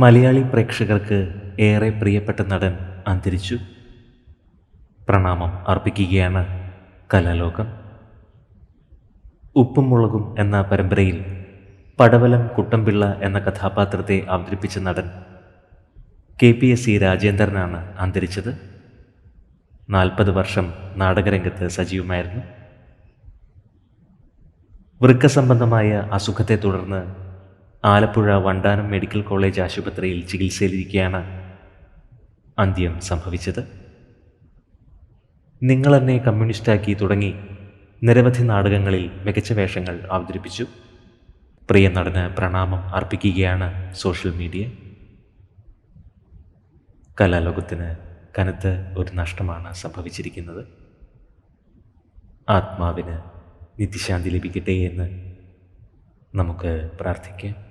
മലയാളി പ്രേക്ഷകർക്ക് ഏറെ പ്രിയപ്പെട്ട നടൻ അന്തരിച്ചു. പ്രണാമം അർപ്പിക്കുകയാണ് കലാലോകം. ഉപ്പും മുളകും എന്ന പരമ്പരയിൽ പടവലം കുട്ടമ്പിള്ള എന്ന കഥാപാത്രത്തെ അവതരിപ്പിച്ച നടൻ കെ പി എസ് സി രാജേന്ദ്രനാണ് അന്തരിച്ചത്. നാൽപ്പത് വർഷം നാടകരംഗത്ത് സജീവമായിരുന്നു. വൃക്കസംബന്ധമായ അസുഖത്തെ തുടർന്ന് ആലപ്പുഴ വണ്ടാനം മെഡിക്കൽ കോളേജ് ആശുപത്രിയിൽ ചികിത്സയിലിരിക്കെയാണ് അന്ത്യം സംഭവിച്ചത്. നിങ്ങളെന്നെ കമ്മ്യൂണിസ്റ്റാക്കി തുടങ്ങി നിരവധി നാടകങ്ങളിൽ മികച്ച വേഷങ്ങൾ അവതരിപ്പിച്ചു. പ്രിയ നടന് പ്രണാമം അർപ്പിക്കുകയാണ് സോഷ്യൽ മീഡിയ. കലാലോകത്തിന് കനത്ത ഒരു നഷ്ടമാണ് സംഭവിച്ചിരിക്കുന്നത്. ആത്മാവിന് നിത്യശാന്തി ലഭിക്കട്ടെ എന്ന് നമുക്ക് പ്രാർത്ഥിക്കാം.